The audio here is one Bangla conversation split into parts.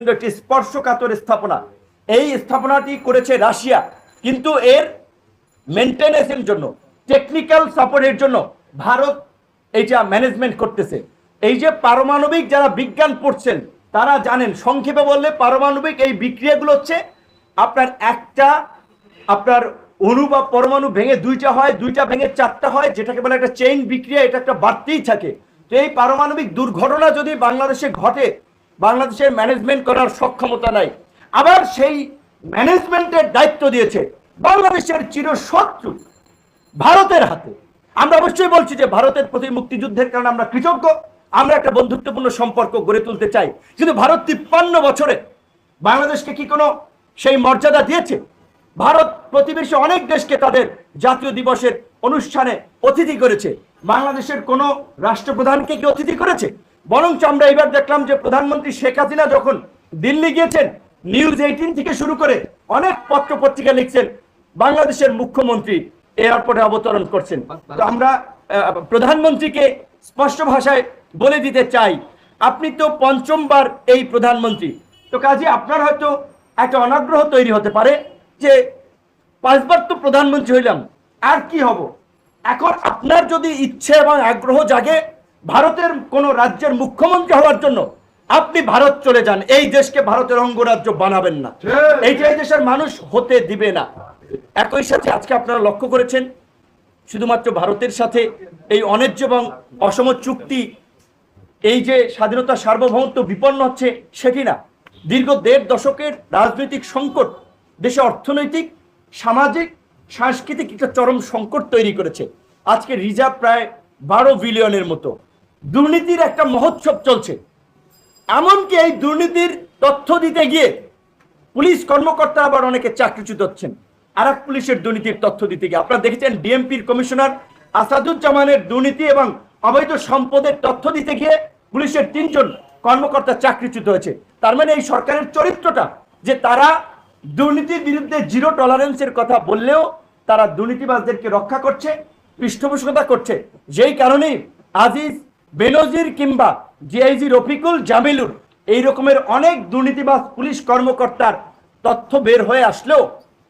একটি স্পর্শকাতর স্থাপনা। এই স্থাপনাটি করেছে রাশিয়া। কিন্তু এর মেনটেন্যান্সের জন্য টেকনিক্যাল সাপোর্টের জন্য ভারত এইটা ম্যানেজমেন্ট করতেছে। এই যে পারমাণবিক যারা বিজ্ঞান পড়ছেন, তারা জানেন, সংক্ষেপে বললে পারমাণবিক এই বিক্রিয়াগুলো হচ্ছে আপনার একটা, আপনার অণু বা পরমাণু ভেঙে দুইটা হয়, দুইটা ভেঙে চারটা হয়, যেটাকে বলে একটা চেইন বিক্রিয়া, এটা একটা বাড়তেই থাকে। তো এই পারমাণবিক দুর্ঘটনা যদি বাংলাদেশে ঘটে বাংলাদেশের ম্যানেজমেন্ট করার সক্ষমতা নাই। আবার সেই ম্যানেজমেন্টের দায়িত্ব দিয়েছে বাংলাদেশের চিরশত্রু ভারতের হাতে। আমরা অবশ্যই বলছি যে ভারতের প্রতি মুক্তিযুদ্ধের কারণে আমরা কৃতজ্ঞ। আমরা একটা বন্ধুত্বপূর্ণ সম্পর্ক গড়ে তুলতে চাই। কিন্তু ভারত তিপ্পান্ন বছরে বাংলাদেশকে কি কোনো সেই মর্যাদা দিয়েছে? ভারত প্রতিবেশী অনেক দেশকে তাদের জাতীয় দিবসের অনুষ্ঠানে অতিথি করেছে। বাংলাদেশের কোনো রাষ্ট্রপ্রধানকে কি অতিথি করেছে? বরঞ্চ আমরা এবার দেখলাম যে প্রধানমন্ত্রী শেখ হাসিনা যখন দিল্লি গিয়েছেন নিউজ এইটিন থেকে শুরু করে অনেক পত্র পত্রিকা লিখছেন, বাংলাদেশের মুখ্যমন্ত্রী এয়ারপোর্টে অবতরণ করছেন। তো আমরা প্রধানমন্ত্রীকে স্পষ্ট ভাষায় বলে দিতে চাই, আপনি তো পঞ্চমবার এই প্রধানমন্ত্রী। তো কাজে, আপনার হয়তো একটা অনাগ্রহ তৈরি হতে পারে যে পাঁচবার তো প্রধানমন্ত্রী হইলাম, আর কি হব? এখন আপনার যদি ইচ্ছে এবং আগ্রহ জাগে ভারতের কোন রাজ্যের মুখ্যমন্ত্রী হওয়ার জন্য আপনি ভারত চলে যান। এই দেশকে ভারতের অঙ্গরাজ্য বানাবেন না। এই দেশের মানুষ হতে দিবে না। একই সাথে আজকে আপনারা লক্ষ্য করেছেন শুধুমাত্র ভারতের সাথে এই অন্যায্য এবং অসম চুক্তি এই যে স্বাধীনতা সার্বভৌমত্ব বিপন্ন হচ্ছে সেটি না? দীর্ঘ দেড় দশকের রাজনৈতিক সংকট দেশে অর্থনৈতিক সামাজিক সাংস্কৃতিক একটা চরম সংকট তৈরি করেছে। আজকে রিজার্ভ প্রায় বারো বিলিয়নের মতো। দুর্নীতির একটা মহোৎসব চলছে। এমনকি এই দুর্নীতির তথ্য দিতে গিয়ে পুলিশ কর্মকর্তা আবার অনেকে চাকরিচ্যুত হচ্ছেন। আর এক পুলিশের দুর্নীতির তথ্য দিতে গিয়ে আপনারা দেখেছেন ডিএমপির কমিশনার আসাদুজ্জামানের দুর্নীতি এবং অবৈধ সম্পদের তথ্য দিতে গিয়ে পুলিশের তিনজন কর্মকর্তা চাকরিচ্যুত হয়েছে। তার মানে এই সরকারের চরিত্রটা যে তারা দুর্নীতির বিরুদ্ধে জিরো টলারেন্সের কথা বললেও তারা দুর্নীতিবাজদেরকে রক্ষা করছে, পৃষ্ঠপোষকতা করছে। যেই কারণেই আজিজ বেনজির কিংবা জিআইজি রফিকুল জামিলুর এই রকমের অনেক দুর্নীতিবাজ পুলিশ কর্মকর্তার তথ্য বের হয়ে আসলেও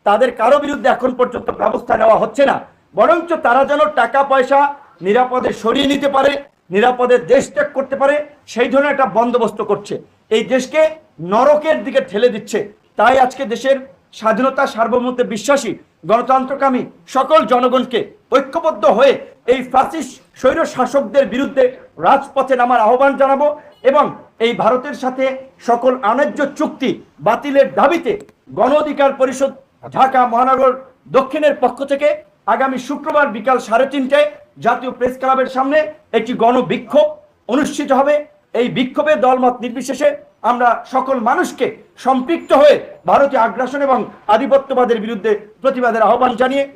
তাদের কারও বিরুদ্ধে এখন পর্যন্ত ব্যবস্থা নেওয়া হচ্ছে না। বরঞ্চ তারা যেন টাকা পয়সা নিরাপদে সরিয়ে নিতে পারে, নিরাপদে দেশ ত্যাগ করতে পারে, সেই ধরনের একটা বন্দোবস্ত করছে। এই দেশকে নরকের দিকে ঠেলে দিচ্ছে। তাই আজকে দেশের স্বাধীনতা সার্বভৌমত্বে বিশ্বাসী গণতন্ত্রকামী সকল জনগণকে ঐক্যবদ্ধ হয়ে এই ফ্যাসিস্ট স্বৈর শাসকদের বিরুদ্ধে রাজপথে নামার আহ্বান জানাব এবং এই ভারতের সাথে সকল অন্যায্য চুক্তি বাতিলের দাবিতে গণ অধিকার পরিষদ ঢাকা মহানগর দক্ষিণের পক্ষ থেকে আগামী শুক্রবার বিকাল সাড়ে তিনটায় জাতীয় প্রেস ক্লাবের সামনে একটি গণবিক্ষোভ অনুষ্ঠিত হবে। এই বিক্ষোভে দলমত নির্বিশেষে আমরা সকল মানুষকে সম্পৃক্ত হয়ে ভারতীয় আগ্রাসন এবং আধিপত্যবাদের বিরুদ্ধে প্রতিবাদের আহ্বান জানিয়ে